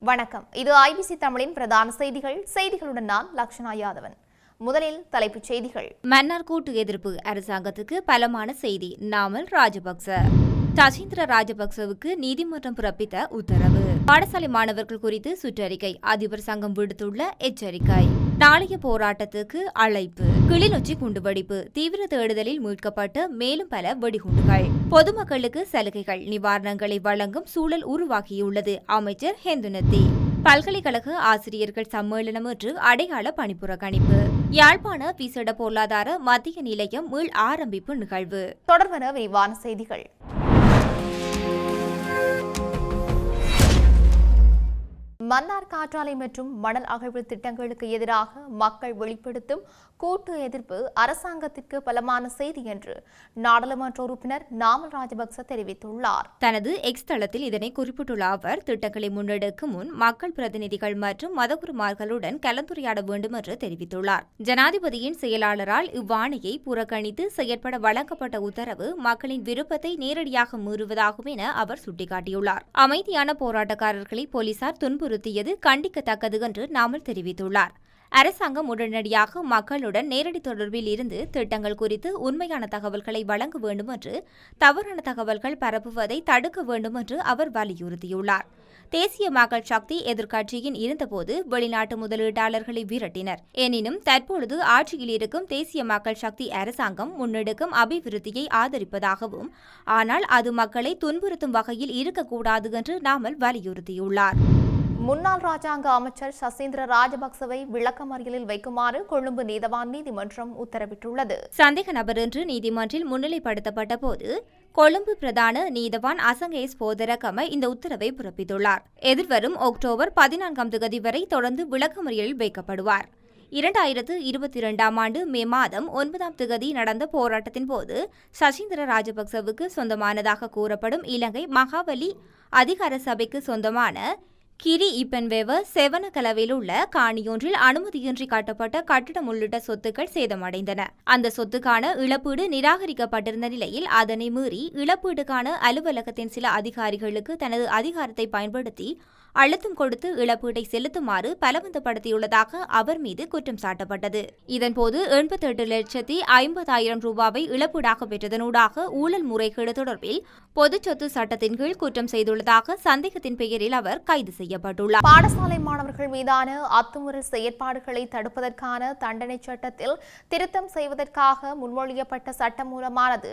வணக்கம். இது ஐபிசி தமிழின் பிரதான செய்திகள். செய்திகளுடன் நான் லக்ஷனா யாதவன். முதலில் தலைப்புச் செய்திகள். மன்னார் கூட்டு எதிர்ப்பு அரசாங்கத்துக்கு பலமான செய்தி. நாமல் ராஜபக்ச. சசீந்திர ராஜபக்சவுக்கு நீதிமன்றம் பிறப்பித்த உத்தரவு. பாடசாலை மாணவர்கள் குறித்து சுற்றறிக்கை. அதிபர் சங்கம் விடுத்துள்ள எச்சரிக்கை. நாளைய போராட்டத்துக்கு அழைப்பு. கிளிநொச்சி குண்டுவெடிப்பு. தீவிர தேடுதலில் மீட்கப்பட்ட மேலும் பல வெடிகுண்டுகள். பொதுமக்களுக்கு சலுகைகள் நிவாரணங்களை வழங்கும் சூழல் உருவாகியுள்ளது அமைச்சர் ஹெந்துனத்தி பல்கலைக்கழக ஆசிரியர்கள் சம்மேளனம் என்று அடையாள பணிப்புறக்கணிப்பு யாழ்ப்பாண விசேட பொருளாதார மத்திய நிலையம் மீள் ஆரம்பிப்பு நிகழ்வு. தொடர்வன விரிவான செய்திகள். மன்னார் காற்றாலை மற்றும் மணல் அகழ்வு திட்டங்களுக்கு எதிராக மக்கள் வெளிப்படுத்தும் கூட்டு எதிர்ப்பு அரசாங்கத்திற்கு பலமான செய்தி என்று நாடாளுமன்ற உறுப்பினர் நாமல் ராஜபக்ச தெரிவித்துள்ளார். தனது எக்ஸ் தளத்தில் இதனை குறிப்பிட்டுள்ள அவர் திட்டங்களை முன்னெடுக்கும் முன் மக்கள் பிரதிநிதிகள் மற்றும் மதகுருமார்களுடன் கலந்துரையாட வேண்டும் என்று தெரிவித்துள்ளார். ஜனாதிபதியின் செயலாளரால் இவ்வாணையை புறக்கணித்து செயற்பட வழங்கப்பட்ட உத்தரவு மக்களின் விருப்பத்தை நேரடியாக மீறுவதாகும் என அவர் சுட்டிக்காட்டியுள்ளார். அமைதியான போராட்டக்காரர்களை போலீசார் வலியுறுத்தியது கண்டிக்கத்தக்கது என்று நாமல் தெரிவித்துள்ளார். அரசாங்கம் உடனடியாக மக்களுடன் நேரடி தொடர்பில் இருந்து திட்டங்கள் குறித்து உண்மையான தகவல்களை வழங்க வேண்டும் என்று தவறான தகவல்கள் பரப்புவதை தடுக்க வேண்டும் என்று அவர் வலியுறுத்தியுள்ளார். தேசிய மக்கள் சக்தி எதிர்க்கட்சியின் இருந்தபோது வெளிநாட்டு முதலீட்டாளர்களை விரட்டினர். எனினும் தற்பொழுது ஆட்சியில் இருக்கும் தேசிய மக்கள் சக்தி அரசாங்கம் முன்னெடுக்கும் அபிவிருத்தியை ஆதரிப்பதாகவும் ஆனால் அது மக்களை துன்புறுத்தும் வகையில் இருக்கக்கூடாது என்று நாமல் வலியுறுத்தியுள்ளார். முன்னாள் ராஜாங்க அமைச்சர் சசீந்திர ராஜபக்சவை விளக்கமறியலில் வைக்குமாறு கொழும்பு நீதவான் நீதிமன்றம் உத்தரவிட்டுள்ளது. சந்தேக நபர் என்று நீதிமன்றில் முன்னிலைப்படுத்தப்பட்ட போது கொழும்பு பிரதான நீதவான் அசங்கேஸ் போதரகம இந்த உத்தரவை பிறப்பித்துள்ளார். எதிர்வரும் அக்டோபர் பதினான்காம் தேதி வரை தொடர்ந்து விளக்கமறியலில் வைக்கப்படுவார். இரண்டாயிரத்து இருபத்தி இரண்டாம் ஆண்டு மே மாதம் ஒன்பதாம் திகதி நடந்த போராட்டத்தின் போது சசீந்திர ராஜபக்சவுக்கு சொந்தமானதாக கூறப்படும் இலங்கை மகாவலி அதிகார சபைக்கு சொந்தமான கிரி இப்பென்வேவ செவனகலவில் உள்ள காணியொன்றில் அனுமதியின்றி கட்டப்பட்ட கட்டிடம் உள்ளிட்ட சொத்துக்கள் சேதமடைந்தன. அந்த சொத்துக்கான இழப்பீடு நிராகரிக்கப்பட்டிருந்த நிலையில் அதனை மீறி இழப்பீடுக்கான அலுவலகத்தின் சில அதிகாரிகளுக்கு தனது அதிகாரத்தை பயன்படுத்தி அழுத்தம் கொடுத்து இழப்பீட்டை செலுத்துமாறு பலவந்தப்படுத்தியுள்ளதாக அவர் மீது குற்றம் சாட்டப்பட்டது. இதன்போது எண்பத்தெட்டு லட்சத்தி ஐம்பதாயிரம் ரூபாவை இழப்பீடாக பெற்றதனூடாக ஊழல் முறைகேடு தொடர்பில் பொதுச் சொத்து சட்டத்தின் கீழ் குற்றம் செய்துள்ளதாக சந்தேகத்தின் பெயரில் அவர் கைது செய்யப்பட்டுள்ளார். பாடசாலை மாணவர்கள் மீதான அத்துமுறை செயற்பாடுகளை தடுப்பதற்கான தண்டனை சட்டத்தில் திருத்தம் செய்வதற்காக முன்மொழியப்பட்ட சட்டமூலமானது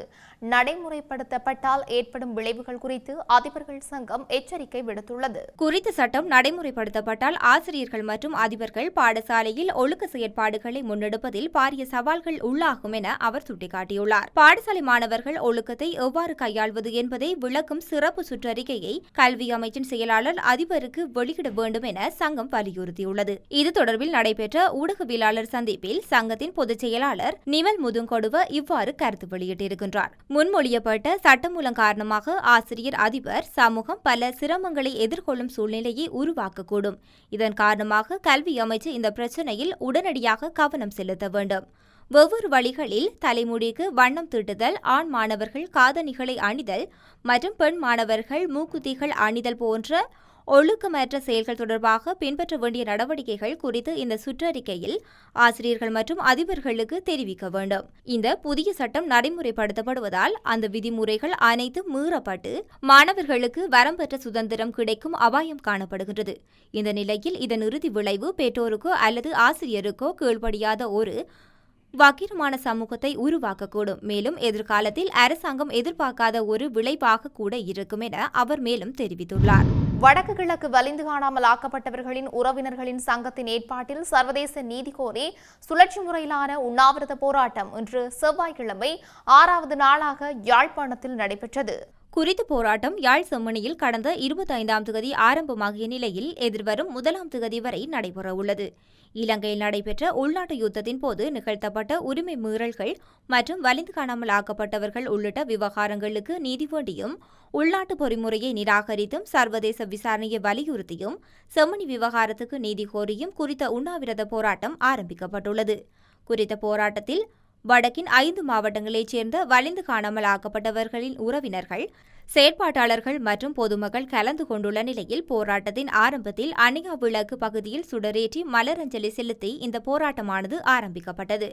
நடைமுறைப்படுத்தப்பட்டால் ஏற்படும் விளைவுகள் குறித்து அதிபர்கள் சங்கம் எச்சரிக்கை விடுத்துள்ளது. குறித்த சட்டம் நடைமுறைப்படுத்தப்பட்டால் ஆசிரியர்கள் மற்றும் அதிபர்கள் பாடசாலையில் ஒழுக்க செயற்பாடுகளை முன்னெடுப்பதில் பாரிய சவால்கள் உள்ளாகும் என அவர் சுட்டிக்காட்டியுள்ளார். பாடசாலை மாணவர்கள் ஒழுக்கத்தை எவ்வாறு கையாள்வது என்பதை விளக்கும் சிறப்பு சுற்றறிக்கையை கல்வி அமைச்சின் செயலாளர் அதிபருக்கு வெளியிட வேண்டும் என சங்கம் வலியுறுத்தியுள்ளது. இது தொடர்பில் நடைபெற்ற ஊடகவியலாளர் சந்திப்பில் சங்கத்தின் பொதுச் செயலாளர் நிமல் முதுங்கொடுவ இவ்வாறு கருத்து வெளியிட்டிருக்கின்றார். முன்மொழியப்பட்ட சட்டமூலம் காரணமாக ஆசிரியர் அதிபர் சமூகம் பல சிரமங்களை எதிர்கொள்ளும் சூழ்நிலை சூழ்நிலையை உருவாக்கக்கூடும். இதன் காரணமாக கல்வி அமைச்சு இந்த பிரச்சினையில் உடனடியாக கவனம் செலுத்த வேண்டும். ஒவ்வொரு வழிகளில் தலைமுடிக்கு வண்ணம் தீட்டுதல் ஆண் மாணவர்கள் காதணிகளை அணிதல் மற்றும் பெண் மாணவர்கள் மூக்குத்திகள் அணிதல் போன்ற ஒழுக்கமற்ற செயல்கள் தொடர்பாக பின்பற்ற வேண்டிய நடவடிக்கைகள் குறித்து இந்த சுற்றறிக்கையில் ஆசிரியர்கள் மற்றும் அதிபர்களுக்கு தெரிவிக்க வேண்டும். இந்த புதிய சட்டம் நடைமுறைப்படுத்தப்படுவதால் அந்த விதிமுறைகள் அனைத்தும் மீறப்பட்டு மாணவர்களுக்கு வரம்பற்ற சுதந்திரம் கிடைக்கும் அபாயம் காணப்படுகின்றது. இந்த நிலையில் இதன் இறுதி விளைவு பெற்றோருக்கோ அல்லது ஆசிரியருக்கோ கீழ்ப்படியாத ஒரு வக்கிரமான சமூகத்தை உருவாக்கக்கூடும். மேலும் எதிர்காலத்தில் அரசாங்கம் எதிர்பார்க்காத ஒரு விளைவாக கூட இருக்கும் என அவர் மேலும் தெரிவித்துள்ளார். வடக்கு கிழக்கு வலிந்து காணாமல் ஆக்கப்பட்டவர்களின் உறவினர்களின் சங்கத்தின் ஏற்பாட்டில் சர்வதேச நீதி கோரி சுழற்சி முறையிலான உண்ணாவிரத போராட்டம் இன்று செவ்வாய்க்கிழமை ஆறாவது நாளாக யாழ்ப்பாணத்தில் நடைபெற்றது. குறித்த போராட்டம் யாழ் செம்மணியில் கடந்த இருபத்தைந்தாம் திகதி ஆரம்பமாகிய நிலையில் எதிர்வரும் முதலாம் திகதி வரை நடைபெறவுள்ளது. இலங்கையில் நடைபெற்ற உள்நாட்டு யுத்தத்தின் போது நிகழ்த்தப்பட்ட உரிமை மீறல்கள் மற்றும் வலிந்து காணாமல் ஆக்கப்பட்டவர்கள் உள்ளிட்ட விவகாரங்களுக்கு நீதி வேண்டியும் உள்நாட்டு பொறிமுறையை நிராகரித்தும் சர்வதேச விசாரணையை வலியுறுத்தியும் செம்மணி விவகாரத்துக்கு நீதி கோரியும் குறித்த உண்ணாவிரத போராட்டம் ஆரம்பிக்கப்பட்டுள்ளது. குறித்த போராட்டத்தில் வடக்கின் ஐந்து மாவட்டங்களைச் சேர்ந்த வலிந்து காணாமல் ஆக்கப்பட்டவர்களின் உறவினர்கள் செயற்பாட்டாளர்கள் மற்றும் பொதுமக்கள் கலந்து கொண்டுள்ள நிலையில் போராட்டத்தின் ஆரம்பத்தில் அணியா விளக்கு பகுதியில் சுடரேற்றி மலரஞ்சலி செலுத்தி இந்த போராட்டமானது ஆரம்பிக்கப்பட்டது.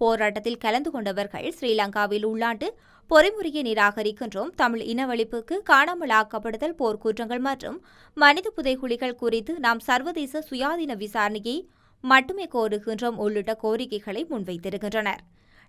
போராட்டத்தில் கலந்து கொண்டவர்கள் ஸ்ரீலங்காவில் உள்நாட்டு பொறிமுறையை நிராகரிக்கின்றோம். தமிழ் இனவழிப்புக்கு காணாமல் ஆக்கப்படுதல் போர்க்குற்றங்கள் மற்றும் மனித புதைகுழிகள் குறித்து நாம் சர்வதேச சுயாதீன விசாரணையை மட்டுமே கோருகின்றோம் உள்ளிட்ட கோரிக்கைகளை முன்வைத்திருக்கின்றனர்.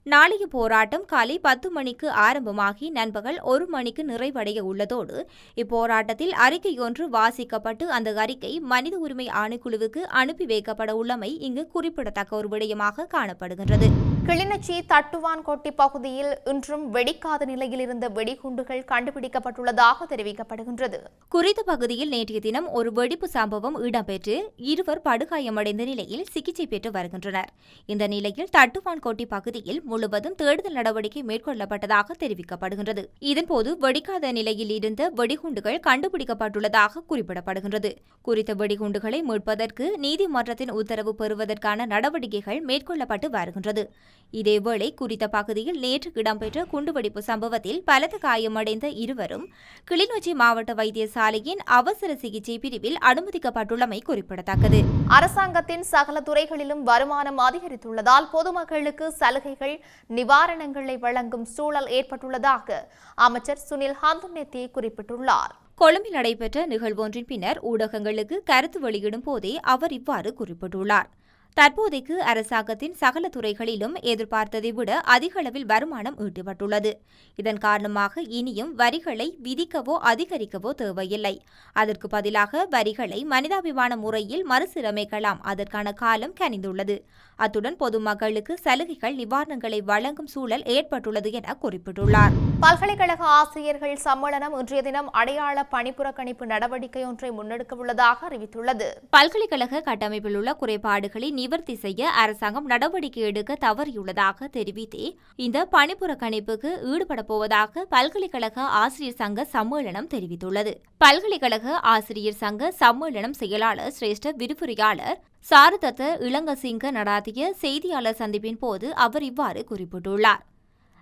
நாளைய போராட்டம் காலை பத்து மணிக்கு ஆரம்பமாகி நண்பகல் ஒரு மணிக்கு நிறைவடைய உள்ளதோடு இப்போராட்டத்தில் அறிக்கையொன்று வாசிக்கப்பட்டு அந்த அறிக்கை மனித உரிமை ஆணைக்குழுவுக்கு அனுப்பி வைக்கப்பட உள்ளமை இங்கு குறிப்பிடத்தக்க ஒரு விடயமாக காணப்படுகின்றது. கிளிநொச்சி தட்டுவான்கோட்டை பகுதியில் இன்றும் வெடிக்காத நிலையில் இருந்த வெடிகுண்டுகள் கண்டுபிடிக்கப்பட்டுள்ளதாக தெரிவிக்கப்படுகின்றது. குறித்த பகுதியில் நேற்றைய தினம் ஒரு வெடிப்பு சம்பவம் இடம்பெற்று இருவர் படுகாயமடைந்த நிலையில் சிகிச்சை பெற்று வருகின்றனர். இந்த நிலையில் தட்டுவான்கோட்டை பகுதியில் முழுவதும் தேடுதல் நடவடிக்கை மேற்கொள்ளப்பட்டதாக தெரிவிக்கப்படுகின்றது. இதன்போது வெடிக்காத நிலையில் இருந்த வெடிகுண்டுகள் கண்டுபிடிக்கப்பட்டுள்ளதாக குறிப்பிடப்படுகின்றது. குறித்த வெடிகுண்டுகளை மீட்பதற்கு நீதிமன்றத்தின் உத்தரவு பெறுவதற்கான நடவடிக்கைகள் மேற்கொள்ளப்பட்டு வருகின்றது. இதேவேளை குறித்த பகுதியில் நேற்று இடம்பெற்ற குண்டுவெடிப்பு சம்பவத்தில் பலத்த காயமடைந்த இருவரும் கிளிநொச்சி மாவட்ட வைத்தியசாலையின் அவசர சிகிச்சை பிரிவில் அனுமதிக்கப்பட்டுள்ளமை குறிப்பிடத்தக்கது. அரசாங்கத்தின் சகல துறைகளிலும் வருமானம் அதிகரித்துள்ளதால் பொதுமக்களுக்கு சலுகைகள் நிவாரணங்களை வழங்கும் சூழல் ஏற்பட்டுள்ளதாக அமைச்சர் சுனில் ஹந்துநெத்தி குறிப்பிட்டுள்ளார். கொழும்பில் நடைபெற்ற நிகழ்வொன்றின் பின்னர் ஊடகங்களுக்கு கருத்து வெளியிடும் போதே அவர் இவ்வாறு குறிப்பிட்டுள்ளார். தற்போதைக்கு அரசாங்கத்தின் சகல துறைகளிலும் எதிர்பார்த்ததை விட அதிக அளவில் வருமானம் ஈட்டப்பட்டுள்ளது. இதன் காரணமாக இனியும் வரிகளை விதிக்கவோ அதிகரிக்கவோ தேவையில்லை. அதற்கு பதிலாக வரிகளை மனிதாபிமான முறையில் மறுசீரமைக்கலாம். அதற்கான காலம் கனிந்துள்ளது. அத்துடன் பொதுமக்களுக்கு சலுகைகள் நிவாரணங்களை வழங்கும் சூழல் ஏற்பட்டுள்ளது என குறிப்பிட்டுள்ளார். பல்கலைக்கழக ஆசிரியர்கள் சம்மேளனம் இன்றைய தினம் அடையாள பணிப்புறக்கணிப்பு நடவடிக்கை ஒன்றை முன்னெடுக்க உள்ளதாக அறிவித்துள்ளது. பல்கலைக்கழக கட்டமைப்பில் உள்ள குறைபாடுகளை நிவர்த்தி செய்ய அரசாங்கம் நடவடிக்கை எடுக்க தவறியுள்ளதாக தெரிவித்தே இந்த பணிப்புறக்கணிப்புக்கு ஈடுபட போவதாக பல்கலைக்கழக ஆசிரியர் சங்க சம்மேளனம் தெரிவித்துள்ளது. பல்கலைக்கழக ஆசிரியர் சங்க சம்மேளனம் செயலாளர் சிரேஷ்ட விரிவுரையாளர் சாரதத்த இளங்கசிங்க நடாத்திய செய்தியாளர் சந்திப்பின் போது அவர் இவ்வாறு குறிப்பிட்டுள்ளார்.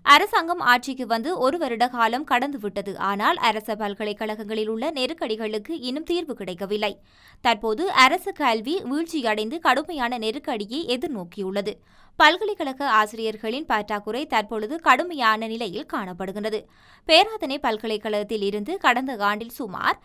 அரசாங்கம் ஆட்சிக்கு வந்து ஒரு வருட காலம் கடந்துவிட்டது ஆனால் அரச பல்கலைக்கழகங்களில் உள்ள நெருக்கடிகளுக்கு இன்னும் தீர்வு கிடைக்கவில்லை. தற்போது அரசு கல்வி வீழ்ச்சியடைந்து கடுமையான நெருக்கடியை எதிர்நோக்கியுள்ளது. பல்கலைக்கழக ஆசிரியர்களின் பற்றாக்குறை தற்பொழுது கடுமையான நிலையில் காணப்படுகின்றது. பேராதனை பல்கலைக்கழகத்தில் இருந்து கடந்த ஆண்டில் சுமார்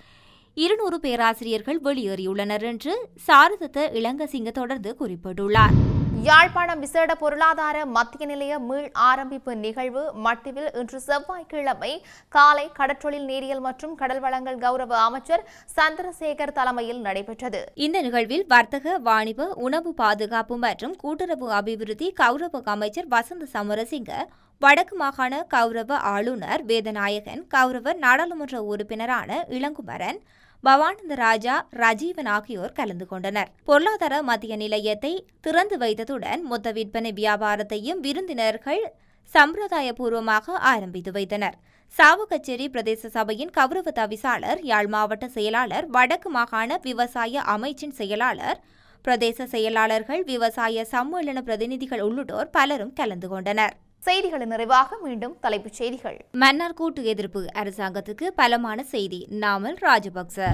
இருநூறு பேராசிரியர்கள் வெளியேறியுள்ளனர் என்று சாரதத்த இளங்கசிங்க தொடர்ந்து குறிப்பிட்டுள்ளார். யாழ்ப்பாணம் விசேட பொருளாதார மத்திய நிலைய மீள் ஆரம்பிப்பு நிகழ்வு மட்டிவில் இன்று செவ்வாய்க்கிழமை காலை கடற்றொழில் நீரியல் மற்றும் கடல் வளங்கள் கௌரவ அமைச்சர் சந்திரசேகர் தலைமையில் நடைபெற்றது. இந்த நிகழ்வில் வர்த்தக வாணிப உணவு பாதுகாப்பு மற்றும் கூட்டுறவு அபிவிருத்தி கௌரவ அமைச்சர் வசந்த சமரசிங்க வடக்கு மாகாண கௌரவ ஆளுநர் வேதநாயகன் கௌரவ நாடாளுமன்ற உறுப்பினரான இளங்குமரன் பவானந்த ராஜா ரஜீவன் ஆகியோர் கலந்து கொண்டனர். பொருளாதார மத்திய நிலையத்தை திறந்து வைத்ததுடன் மொத்த விற்பனை வியாபாரத்தையும் விருந்தினர்கள் சம்பிரதாயபூர்வமாக ஆரம்பித்து வைத்தனர். சாவுக்கச்சேரி பிரதேச சபையின் கௌரவ தவிசாளர் யாழ் மாவட்ட செயலாளர் வடக்கு மாகாண விவசாய அமைச்சின் செயலாளர் பிரதேச செயலாளர்கள் விவசாய சம்மேளன பிரதிநிதிகள் உள்ளிட்டோர் பலரும் கலந்து கொண்டனர். செய்திகளின் நிறைவாக மீண்டும் தலைப்புச் செய்திகள். மன்னார் கூட்டு எதிர்ப்பு அரசாங்கத்துக்கு பலமான செய்தி. நாமல் ராஜபக்ச.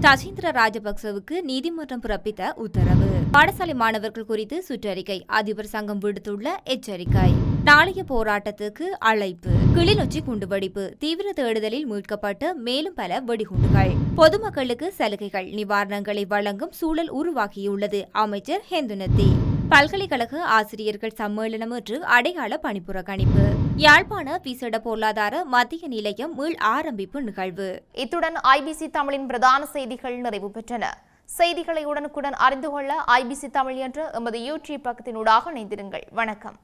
சசீந்திர ராஜபக்சவுக்கு நீதிமன்றம் பிறப்பித்த உத்தரவு. பாடசாலை மாணவர்கள் குறித்து சுற்றறிக்கை. அதிபர் சங்கம் விடுத்துள்ள எச்சரிக்கை. நாளைய போராட்டத்துக்கு அழைப்பு. கிளிநொச்சி குண்டுவெடிப்பு. தீவிர தேடுதலில் மீட்கப்பட்ட மேலும் பல வெடிகுண்டுகள். பொதுமக்களுக்கு சலுகைகள். நிவாரணங்களை வழங்கும் சூழல் உருவாகியுள்ளது. அமைச்சர் ஹெந்துனத்தி பல்கலைக்கழக ஆசிரியர்கள் சம்மேளனம் என்று அடையாள பணிப்புறக்கணிப்பு. யாழ்ப்பாண விசேட பொருளாதார மத்திய நிலையம் மீள் ஆரம்பிப்பு நிகழ்வு. இத்துடன் ஐபிசி தமிழின் பிரதான செய்திகள் நிறைவு பெற்றன. செய்திகளை உடனுக்குடன் அறிந்து கொள்ள ஐபிசி தமிழ் என்ற எமது யூடியூப் பக்கத்தினூடாக இணைந்திருங்கள். வணக்கம்.